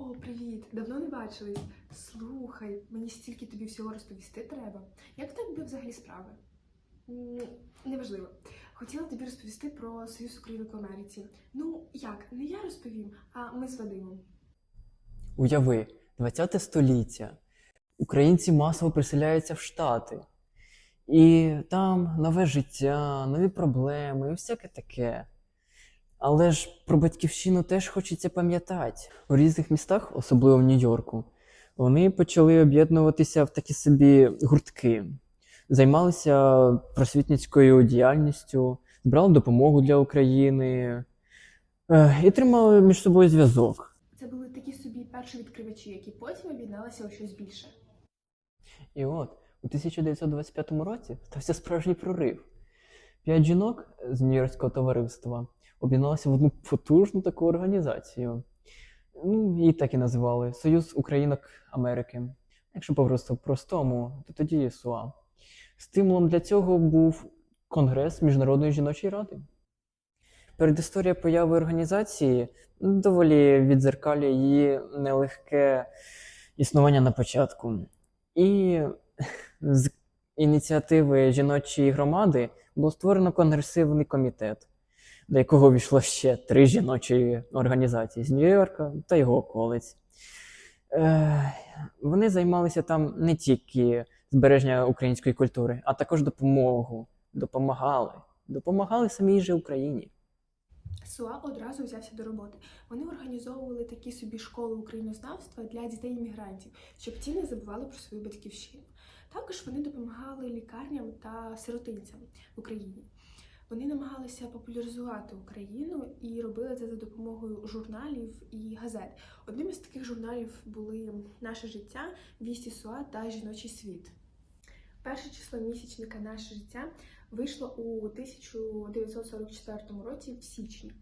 О, привіт! Давно не бачились. Слухай, мені стільки тобі всього розповісти треба. Як в тебе взагалі справи? Неважливо. Хотіла тобі розповісти про Союз Українок в Америці. Ну, як, не я розповім, а ми з Вадимом. Уяви, 20 століття. Українці масово приселяються в Штати. І там нове життя, нові проблеми і всяке таке. Але ж про батьківщину теж хочеться пам'ятати. У різних містах, особливо в Нью-Йорку, вони почали об'єднуватися в такі собі гуртки, займалися просвітницькою діяльністю, збирали допомогу для України е, і тримали між собою зв'язок. Це були такі собі перші відкривачі, які потім об'єдналися у щось більше. І от у 1925 році стався справжній прорив. П'ять жінок з Нью-Йоркського товариства об'єдналися в одну потужну таку організацію. Ну, її так і називали Союз Українок Америки. Якщо просто простому, то тоді СУА. Стимулом для цього був Конгрес Міжнародної жіночої ради. Передісторія появи організації доволі відзеркалює її нелегке існування на початку. І з ініціативи жіночої громади було створено конгресивний комітет, до якого війшло ще три жіночі організації з Нью-Йорка та його околиць. Е, вони займалися там не тільки збереження української культури, а також допомогу. Допомагали. Допомагали самій же Україні. СУА одразу взявся до роботи. Вони організовували такі собі школи українознавства для дітей-іммігрантів, щоб ті не забували про свою батьківщину. Також вони допомагали лікарням та сиротинцям в Україні. Вони намагалися популяризувати Україну і робили це за допомогою журналів і газет. Одним із таких журналів були Наше життя, Вісті СУА та Жіночий світ. Перше число місячника Наше життя вийшло у 1944 році в січні.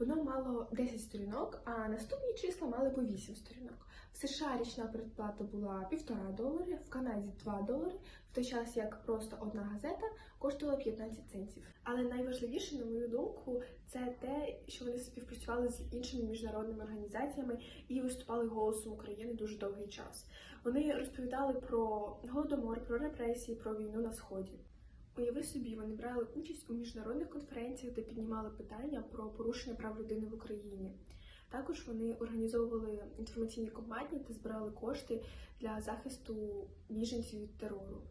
Воно мало 10 сторінок, а наступні числа мали по 8 сторінок. В США річна передплата була 1,5 долари, в Канаді 2 долари, в той час як просто одна газета коштувала 15 центів. Але найважливіше, на мою думку, це те, що вони співпрацювали з іншими міжнародними організаціями і виступали голосом України дуже довгий час. Вони розповідали про голодомор, про репресії, про війну на сході. Уяви собі, вони брали участь у міжнародних конференціях, де піднімали питання про порушення прав людини в Україні. Також вони організовували інформаційні кампанії та збирали кошти для захисту біженців від терору.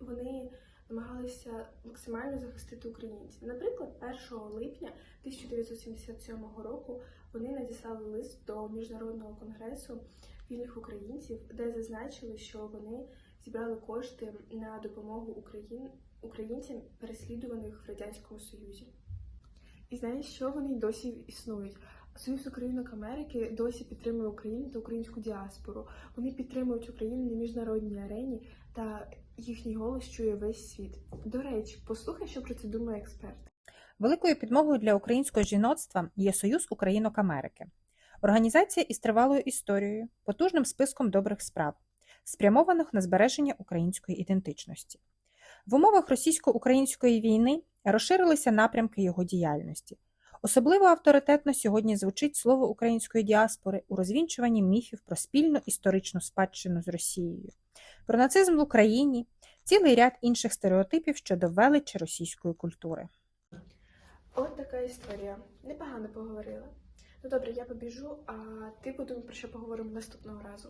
Вони намагалися максимально захистити українців. Наприклад, 1 липня 1977 року вони надіслали лист до міжнародного конгресу вільних українців, де зазначили, що вони зібрали кошти на допомогу Україн... українцям, переслідуваних в радянському союзі. І знаєш, що вони досі існують? Союз Українок Америки досі підтримує Україну та українську діаспору. Вони підтримують Україну на міжнародній арені, та їхній голос чує весь світ. До речі, послухай, що про це думає експерт. Великою підмогою для українського жіноцтва є Союз Українок Америки. Організація із тривалою історією, потужним списком добрих справ, спрямованих на збереження української ідентичності. В умовах російсько-української війни розширилися напрямки його діяльності. Особливо авторитетно сьогодні звучить слово української діаспори у розвінчуванні міфів про спільну історичну спадщину з Росією, про нацизм в Україні, цілий ряд інших стереотипів щодо величі російської культури. От така історія. Непогано поговорила. Ну добре, я побіжу, а ти подумай, про що поговоримо наступного разу.